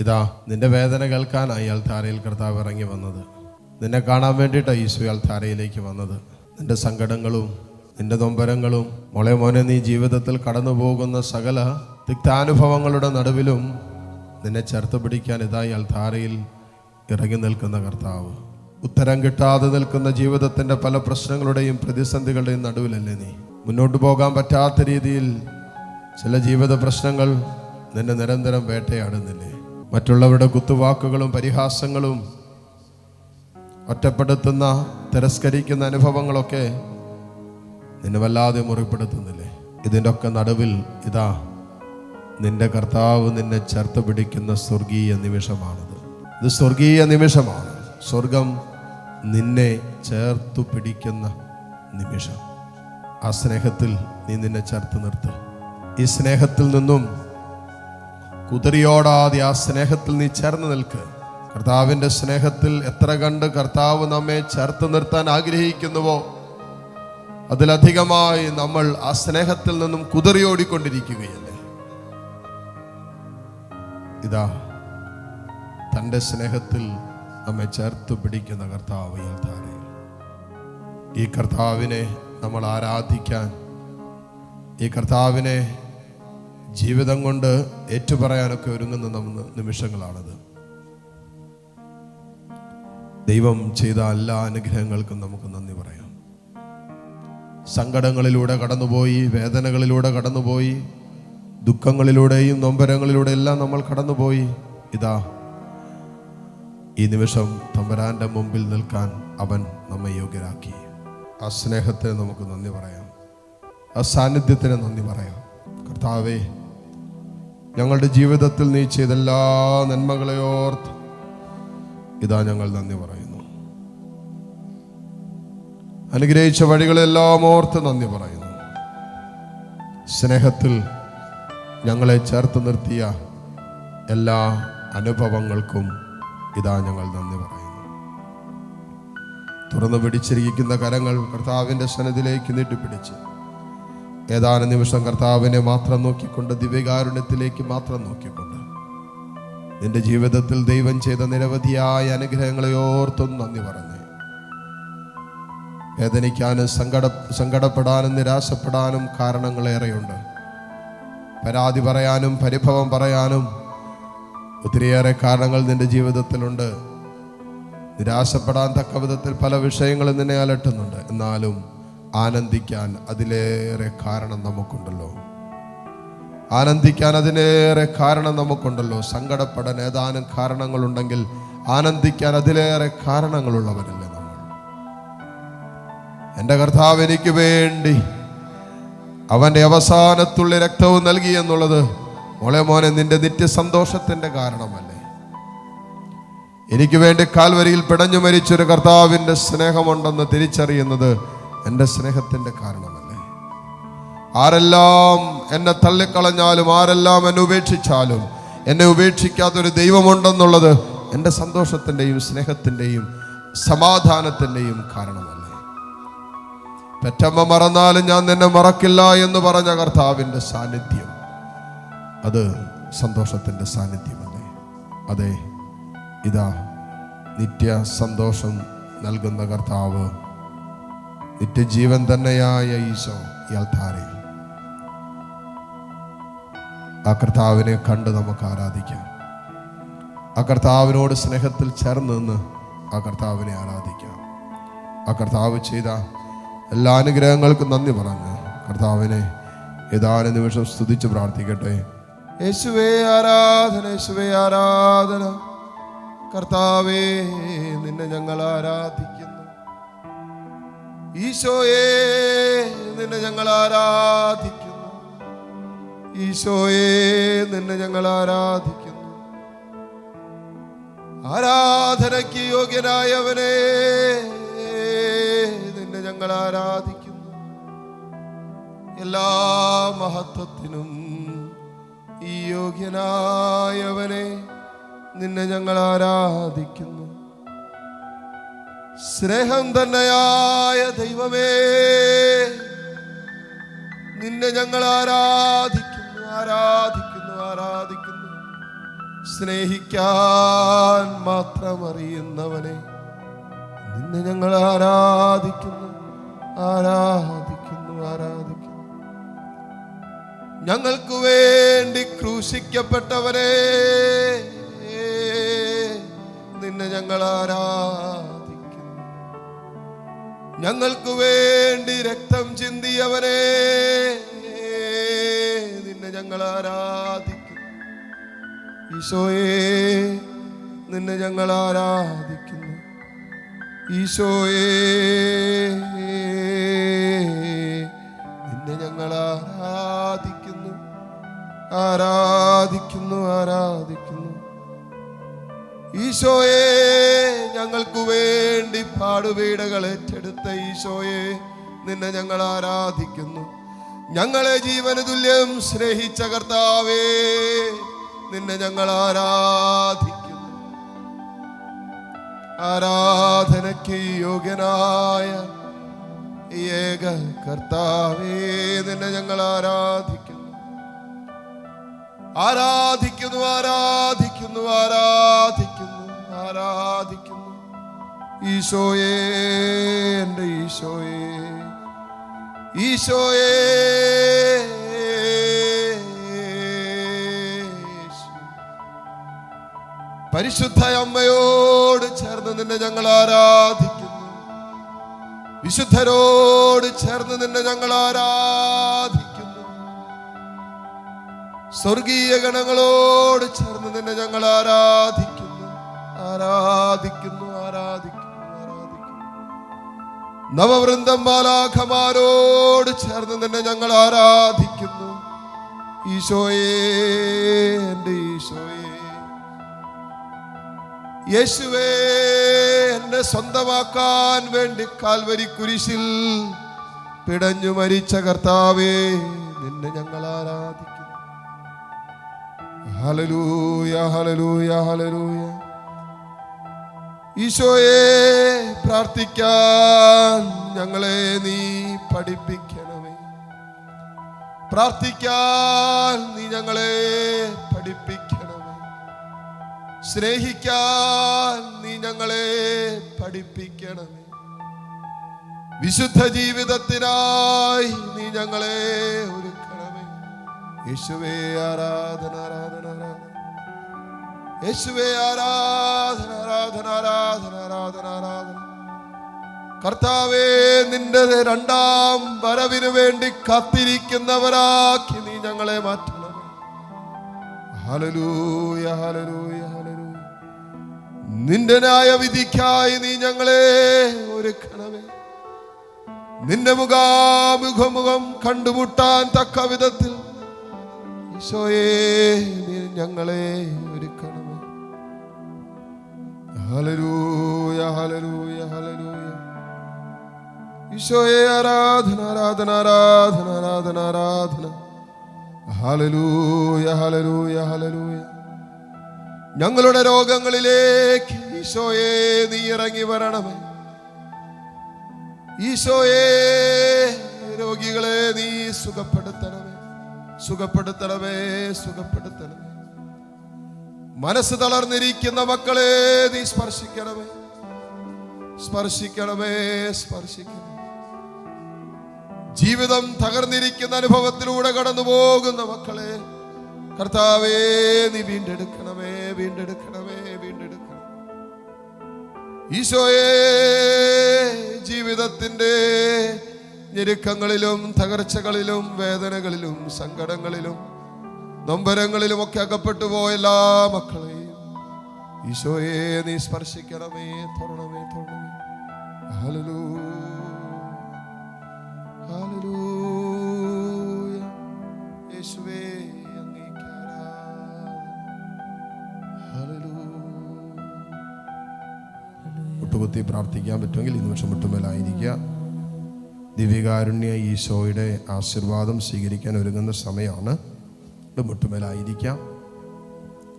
ഇതാ നിന്റെ വേദന കേൾക്കാനായി ധാരയിൽ കർത്താവ് ഇറങ്ങി വന്നത്. നിന്നെ കാണാൻ വേണ്ടിയിട്ടാണ് ഈശോ ധാരയിലേക്ക് വന്നത്. നിന്റെ സങ്കടങ്ങളും നിന്റെ നൊമ്പരങ്ങളും മോളെ മോനെ നീ ജീവിതത്തിൽ കടന്നു പോകുന്ന സകല തിക്താനുഭവങ്ങളുടെ നടുവിലും നിന്നെ ചേർത്ത് പിടിക്കാൻ ഇതാ അയാൾ ധാരയിൽ ഇറങ്ങി നിൽക്കുന്ന കർത്താവ്. ഉത്തരം കിട്ടാതെ നിൽക്കുന്ന ജീവിതത്തിന്റെ പല പ്രശ്നങ്ങളുടെയും പ്രതിസന്ധികളുടെയും നടുവിലല്ലേ നീ? മുന്നോട്ട് പോകാൻ പറ്റാത്ത രീതിയിൽ ചില ജീവിത പ്രശ്നങ്ങൾ നിന്നെ നിരന്തരം വേട്ടയാടുന്നില്ലേ? മറ്റുള്ളവരുടെ കുത്തുവാക്കുകളും പരിഹാസങ്ങളും ഒറ്റപ്പെടുത്തുന്ന തിരസ്കരിക്കുന്ന അനുഭവങ്ങളൊക്കെ നിന്നെ വല്ലാതെ മുറിപ്പെടുത്തുന്നില്ലേ? ഇതിന്റെ ഒക്കെ നടുവിൽ ഇതാ നിന്റെ കർത്താവ് നിന്നെ ചേർത്ത് പിടിക്കുന്ന സ്വർഗീയ നിമിഷമാണിത്. ഇത് സ്വർഗീയ നിമിഷമാണ്. സ്വർഗം നിന്നെ ചേർത്തു പിടിക്കുന്ന നിമിഷം. ആ സ്നേഹത്തിൽ നീ നിന്നെ ചേർത്ത് നിർത്ത്. ഈ സ്നേഹത്തിൽ നിന്നും കുതിരിയോടാതെ ആ സ്നേഹത്തിൽ നീ ചേർന്ന് നിൽക്ക്. കർത്താവിന്റെ സ്നേഹത്തിൽ എത്ര കണ്ട് കർത്താവ് നമ്മെ ചേർത്ത് നിർത്താൻ ആഗ്രഹിക്കുന്നുവോ അതിലധികമായി നമ്മൾ ആ സ്നേഹത്തിൽ നിന്നും കുതിറിയോടിക്കൊണ്ടിരിക്കുകയല്ലേ ഇതാ തന്റെ സ്നേഹത്തിൽ നമ്മെ ചേർത്ത് പിടിക്കുന്ന കർത്താവ് ഈ ഈ കർത്താവിനെ നമ്മൾ ആരാധിക്കാൻ ഈ കർത്താവിനെ ജീവിതം കൊണ്ട് ഏറ്റുപറയാനൊക്കെ ഒരുങ്ങുന്ന നമ്മുടെ നിമിഷങ്ങളാണത്. ദൈവം ചെയ്ത എല്ലാ അനുഗ്രഹങ്ങൾക്കും നമുക്ക് നന്ദി പറയാം. സങ്കടങ്ങളിലൂടെ കടന്നുപോയി വേദനകളിലൂടെ കടന്നുപോയി ദുഃഖങ്ങളിലൂടെയും നൊമ്പരങ്ങളിലൂടെ എല്ലാം നമ്മൾ കടന്നുപോയി. ഇതാ ഈ നിമിഷം തമ്പരാന്റെ മുമ്പിൽ നിൽക്കാൻ അവൻ നമ്മെ യോഗ്യരാക്കി. ആ സ്നേഹത്തിന് നമുക്ക് നന്ദി പറയാം. ആ സാന്നിധ്യത്തിന് നന്ദി പറയാം. കർത്താവേ ഞങ്ങളുടെ ജീവിതത്തിൽ നീ ചെയ്ത എല്ലാ നന്മകളെ ഓർത്ത് ഇതാ ഞങ്ങൾ നന്ദി പറയുന്നു. അനുഗ്രഹിച്ച വഴികളെല്ലാം ഓർത്ത് നന്ദി പറയുന്നു. സ്നേഹത്തിൽ ഞങ്ങളെ ചേർത്ത് നിർത്തിയ എല്ലാ അനുഭവങ്ങൾക്കും ഇതാ ഞങ്ങൾ നന്ദി പറയുന്നു. തുറന്നു പിടിച്ചിരിക്കുന്ന കരങ്ങൾ കർത്താവിന്റെ സന്നദ്ധിലേക്ക് നീട്ടിപ്പിടിച്ച് ഏതാനും നിമിഷം കർത്താവിനെ മാത്രം നോക്കിക്കൊണ്ട് ദിവ്യകാരുണ്യത്തിലേക്ക് മാത്രം നോക്കിക്കൊണ്ട്. നിന്റെ ജീവിതത്തിൽ ദൈവം ചെയ്ത നിരവധിയായ അനുഗ്രഹങ്ങളെ ഓർത്തും നന്ദി പറഞ്ഞു. വേദനിക്കാനും സങ്കട സങ്കടപ്പെടാനും നിരാശപ്പെടാനും കാരണങ്ങളേറെയുണ്ട് പരാതി പറയാനും പരിഭവം പറയാനും ഒത്തിരിയേറെ കാരണങ്ങൾ നിന്റെ ജീവിതത്തിലുണ്ട്. നിരാശപ്പെടാൻ തക്ക വിധത്തിൽ പല വിഷയങ്ങളും നിന്നെ അലട്ടുന്നുണ്ട്. എന്നാലും ആനന്ദിക്കാൻ അതിലേറെ കാരണം നമുക്കുണ്ടല്ലോ. ആനന്ദിക്കാൻ അതിലേറെ കാരണം നമുക്കുണ്ടല്ലോ. സങ്കടപ്പെടാൻ ഏതാനും കാരണങ്ങളുണ്ടെങ്കിൽ ആനന്ദിക്കാൻ അതിലേറെ കാരണങ്ങളുള്ളവരല്ലേ നമ്മൾ. എന്റെ കർത്താവ് എനിക്ക് വേണ്ടി അവന്റെ അവസാനത്തുള്ള രക്തവും നൽകി എന്നുള്ളത് മോളെ മോനെ നിന്റെ നിത്യസന്തോഷത്തിന്റെ കാരണമല്ലേ. എനിക്ക് വേണ്ടി കാൽവരിയിൽ പിടഞ്ഞു മരിച്ചൊരു കർത്താവിന്റെ സ്നേഹമുണ്ടെന്ന് തിരിച്ചറിയുന്നത് എന്റെ സ്നേഹത്തിന്റെ കാരണമല്ലേ? ആരെല്ലാം എന്നെ തള്ളിക്കളഞ്ഞാലും ആരെല്ലാം എന്നെ ഉപേക്ഷിച്ചാലും എന്നെ ഉപേക്ഷിക്കാത്തൊരു ദൈവമുണ്ടെന്നുള്ളത് എന്റെ സന്തോഷത്തിന്റെയും സ്നേഹത്തിന്റെയും സമാധാനത്തിന്റെയും കാരണമല്ലേ? പെറ്റമ്മ മറന്നാലും ഞാൻ നിന്നെ മറക്കില്ല എന്ന് പറഞ്ഞ കർത്താവിന്റെ സാന്നിധ്യം അത് സന്തോഷത്തിന്റെ സാന്നിധ്യമല്ലേ? അതെ ഇതാ നിത്യ സന്തോഷം നൽകുന്ന കർത്താവ് നിത്യജീവൻ തന്നെയായ ഈശോ ഇയാൾ ആ കർത്താവിനെ കണ്ട് നമുക്ക് ആരാധിക്കാം. ആ കർത്താവിനോട് സ്നേഹത്തിൽ ചേർന്ന് നിന്ന് ആ കർത്താവിനെ ആരാധിക്കാം. ആ കർത്താവ് ചെയ്ത എല്ലാ അനുഗ്രഹങ്ങൾക്കും നന്ദി പറഞ്ഞ് കർത്താവിനെ ഏതാനും നിമിഷം സ്തുതിച്ച് പ്രാർത്ഥിക്കട്ടെ. യേശുവേ ആരാധന യേശുവേ ആരാധന. കർത്താവേ നിന്നെ ഞങ്ങൾ ആരാധിക്കുന്നു ഈശോയെ നിന്നെ ഞങ്ങൾ ആരാധിക്കുന്നു. ഈശോയെ നിന്നെ ഞങ്ങൾ ആരാധിക്കുന്നു. ആരാധനയ്ക്ക് യോഗ്യനായവനെ നിന്നെ ഞങ്ങൾ ആരാധിക്കുന്നു. എല്ലാ മഹത്വത്തിനും ഈ യോഗ്യനായവനെ നിന്നെ ഞങ്ങൾ ആരാധിക്കുന്നു. സ്നേഹം തന്നെയായ ദൈവമേ. നിന്നെ ഞങ്ങൾ ആരാധിക്കുന്നു ആരാധിക്കുന്നു ആരാധിക്കുന്നു. സ്നേഹിക്കാൻ മാത്രം അറിയുന്നവനെ നിന്നെ ഞങ്ങൾ ആരാധിക്കുന്നു ആരാധിക്കുന്നു ആരാധിക്കുന്നു. ഞങ്ങൾക്ക് വേണ്ടി ക്രൂശിക്കപ്പെട്ടവരെ നിന്നെ ഞങ്ങൾ ആരാധിക്കുന്നു ഞങ്ങൾക്ക് വേണ്ടി രക്തം ചിന്തിയവനെ. നിന്നെ ഞങ്ങൾ ആരാധിക്കും. ഈശോയെ നിന്നെ ഞങ്ങൾ ആരാധിക്കുന്നു. ഈശോയെ നിന്നെ ഞങ്ങൾ ആരാധിക്കുന്നു. ആരാധിക്കുന്നു ആരാധിക്കുന്നു. ഈശോയെ ഞങ്ങൾക്ക് വേണ്ടി പാടുപീടകൾ ഏറ്റെടുത്ത ഈശോയെ നിന്നെ ഞങ്ങൾ ആരാധിക്കുന്നു. ഞങ്ങളെ ജീവന തുല്യം സ്നേഹിച്ച കർത്താവേ നിന്നെ ഞങ്ങൾ ആരാധിക്കുന്നു. ആരാധനയ്ക്ക് യോഗ്യനായ ഏക കർത്താവേ നിന്നെ ഞങ്ങൾ ആരാധിക്കുന്നു. ആരാധിക്കുന്നു ആരാധിക്കുന്നു ആരാധിക്കുന്നു ആരാധിക്കുന്നു? ഈശോയേ എന്റെ ഈശോയേ. ഈശോയേ പരിശുദ്ധ അമ്മയോട് ചേർന്ന് നിന്നെ ഞങ്ങൾ ആരാധിക്കുന്നു. വിശുദ്ധരോട് ചേർന്ന് നിന്നെ ഞങ്ങൾ ആരാധിക്കുന്നു. സ്വർഗീയ ഗണങ്ങളോട് ചേർന്ന് നിന്നെ ഞങ്ങൾ ആരാധിക്കുന്നു. ആരാധിക്കുന്നു ആരാധിക്കുന്നു ആരാധിക്കുന്നു. നവവൃന്ദം ബാലാഖമാരോട് ചേർന്ന് നിന്നെ ഞങ്ങൾ ആരാധിക്കുന്നു. ഈശോയേ എന്റെ ഈശോയേ. യേശുവേ എന്നെ സ്വന്തമാക്കാൻ വേണ്ടി കാൽവരി കുരിശിൽ പിടഞ്ഞു മരിച്ച കർത്താവേ നിന്നെ ഞങ്ങൾ ആരാധിക്കുന്നു. ഹലലൂയ ഹലലൂയ ഹലലൂയ ഈശോയെ പ്രാർത്ഥിക്കാൻ ഞങ്ങളെ നീ പഠിപ്പിക്കണമേ. പ്രാർത്ഥിക്കാൻ നീ ഞങ്ങളെ പഠിപ്പിക്കണമേ. സ്നേഹിക്കാൻ നീ ഞങ്ങളെ പഠിപ്പിക്കണമേ. വിശുദ്ധ ജീവിതത്തിനായി നീ ഞങ്ങളെ ഒരുക്കണമേ. യേശുവേ ആരാധന ആരാധന ആരാധന. യേശുവേ ആരാധന ആരാധന ആരാധന ആരാധന ആരാധന. കർത്താവേ നിന്റെ രണ്ടാം വരവിന് വേണ്ടി കാത്തിരിക്കുന്നവരാക്കി നീ ഞങ്ങളെ മാറ്റണം. ഹലലൂയ ഹലലൂയ ഹലലൂയ നിന്റെ ന്യായവിധിക്കായി നീ ഞങ്ങളെ ഒരുക്കണമേ. നിന്റെ മുഖാമുഖമുഖം കണ്ടുമുട്ടാൻ തക്ക വിധത്തിൽ. ഈശോയെ നീ ഞങ്ങളെ ഒരുക്കണമേ. ഈശോയെ ആരാധന ആരാധന ആരാധന ആരാധന ആരാധന. ഞങ്ങളുടെ രോഗങ്ങളിലേക്ക് ഈശോയെ നീ ഇറങ്ങി വരണമേ. ഈശോയെ രോഗികളെ നീ സുഖപ്പെടുത്തണമേ. സുഖപ്പെടുത്തണമേ സുഖപ്പെടുത്തണമേ. മനസ്സ് തളർന്നിരിക്കുന്ന മക്കളെ നീ സ്പർശിക്കണമേ. സ്പർശിക്കണമേ സ്പർശിക്കണമേ. ജീവിതം തകർന്നിരിക്കുന്ന അനുഭവത്തിലൂടെ കടന്നു പോകുന്ന മക്കളെ കർത്താവേ നീ വീണ്ടെടുക്കണമേ വീണ്ടെടുക്കണമേ വീണ്ടെടുക്കണം ഈശോയെ ജീവിതത്തിന്റെ ഞെരുക്കങ്ങളിലും തകർച്ചകളിലും വേദനകളിലും സങ്കടങ്ങളിലും നൊമ്പരങ്ങളിലും ഒക്കെ അകപ്പെട്ടു പോയ എല്ലാ മക്കളെയും. ഈശോയെ നീ സ്പർശിക്കണമേ തൊടണമേ തൊടണമേ. മുട്ടുകുത്തി പ്രാർത്ഥിക്കാൻ പറ്റുമെങ്കിൽ ഈ നിമിഷം മുട്ടുമേലായിരിക്കുക. ദിവ്യകാരുണ്യ ഈശോയുടെ ആശീർവാദം സ്വീകരിക്കാൻ ഒരുങ്ങുന്ന സമയമാണ്. മുട്ടുമേലായിരിക്കാം.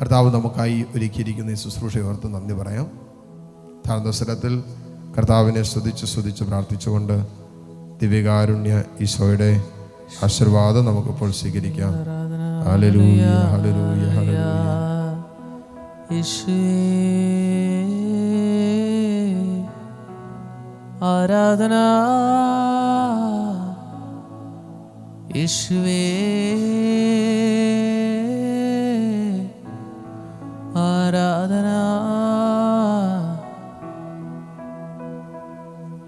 കർത്താവ് നമുക്കായി ഒരുക്കിയിരിക്കുന്ന ഈ ശുശ്രൂഷ ഓർത്ത് നന്ദി പറയാം. താഴ്ന്ന സ്ഥലത്തിൽ കർത്താവിനെ സ്തുതിച്ച് സ്തുതിച്ച് പ്രാർത്ഥിച്ചുകൊണ്ട് ദിവ്യകാരുണ്യ ഈശോയുടെ ആശീർവാദം നമുക്കിപ്പോൾ സ്വീകരിക്കാം. യേശുവേ ആരാധന യേശുവേ ആരാധന?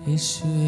യേശുവേ.